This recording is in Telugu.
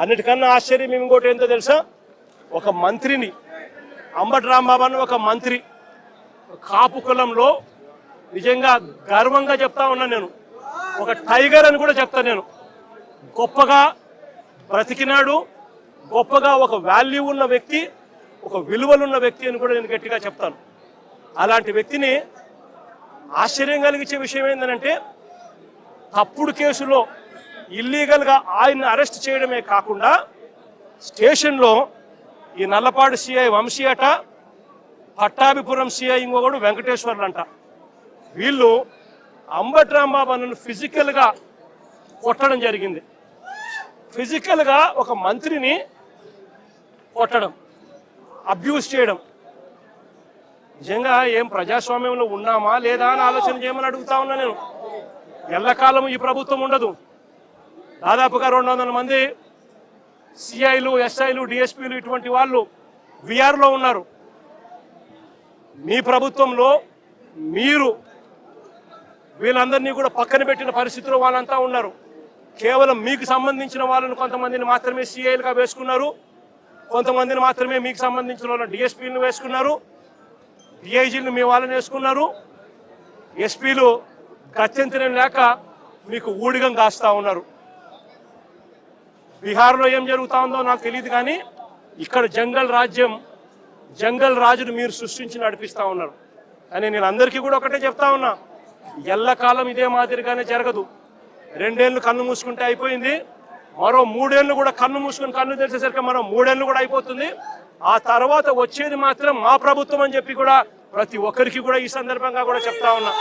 అన్నిటికన్నా ఆశ్చర్యం ఇంకోటి ఏంటో తెలుసా? ఒక మంత్రిని అంబటి రాంబాబు అన్న ఒక మంత్రి కాపు కులంలో నిజంగా గర్వంగా చెప్తా ఉన్నా నేను. ఒక టైగర్ అని కూడా చెప్తా నేను. గొప్పగా బ్రతికినాడు గొప్పగా ఒక వాల్యూ ఉన్న వ్యక్తి ఒక విలువలున్న వ్యక్తి అని కూడా నేను గట్టిగా చెప్తాను. అలాంటి వ్యక్తిని ఆశ్చర్యం కలిగించే విషయం ఏంటంటే తప్పుడు కేసులో ఇల్లీగల్గా ఆయన్ని అరెస్ట్ చేయడమే కాకుండా స్టేషన్లో ఈ నల్లపాడు సిఐ వంశీ అట పట్టాభిపురం సిఐ ఇంకొకడు వెంకటేశ్వర్లు అంట వీళ్ళు అంబటి రాంబాబు అన్నను ఫిజికల్గా కొట్టడం జరిగింది. ఫిజికల్గా ఒక మంత్రిని కొట్టడం అబ్యూస్ చేయడం. నిజంగా ఏం ప్రజాస్వామ్యంలో ఉన్నామా లేదా అని ఆలోచన చేయమని అడుగుతా ఉన్నా నేను. ఎల్లకాలం ఈ ప్రభుత్వం ఉండదు. దాదాపుగా రెండు వందల మంది సిఐలు ఎస్ఐలు డిఎస్పీలు ఇటువంటి వాళ్ళు విఆర్లో ఉన్నారు. మీ ప్రభుత్వంలో మీరు వీళ్ళందరినీ కూడా పక్కన పెట్టిన పరిస్థితిలో వాళ్ళంతా ఉన్నారు. కేవలం మీకు సంబంధించిన వాళ్ళని కొంతమందిని మాత్రమే సిఐలుగా వేసుకున్నారు. కొంతమందిని మాత్రమే మీకు సంబంధించిన వాళ్ళని డిఎస్పీలను వేసుకున్నారు. డిఐజీలను మీ వాళ్ళని వేసుకున్నారు. ఎస్పీలు గత్యంతరం లేక మీకు ఊడిగం కాస్తా ఉన్నారు. బీహార్లో ఏం జరుగుతా ఉందో నాకు తెలియదు కానీ ఇక్కడ జంగల్ రాజ్యం జంగల్ రాజును మీరు సృష్టించి నడిపిస్తా ఉన్నారు. కానీ నేను అందరికీ కూడా ఒకటే చెప్తా ఉన్నా ఎల్లకాలం ఇదే మాదిరిగానే జరగదు. రెండేళ్ళు కన్ను మూసుకుంటే అయిపోయింది మరో మూడేళ్ళు కూడా కన్ను మూసుకుని కన్ను తెలిసేసరికి మరో మూడేళ్ళు కూడా అయిపోతుంది. ఆ తర్వాత వచ్చేది మాత్రం మా ప్రభుత్వం అని చెప్పి కూడా ప్రతి ఒక్కరికి కూడా ఈ సందర్భంగా కూడా చెప్తా ఉన్నా.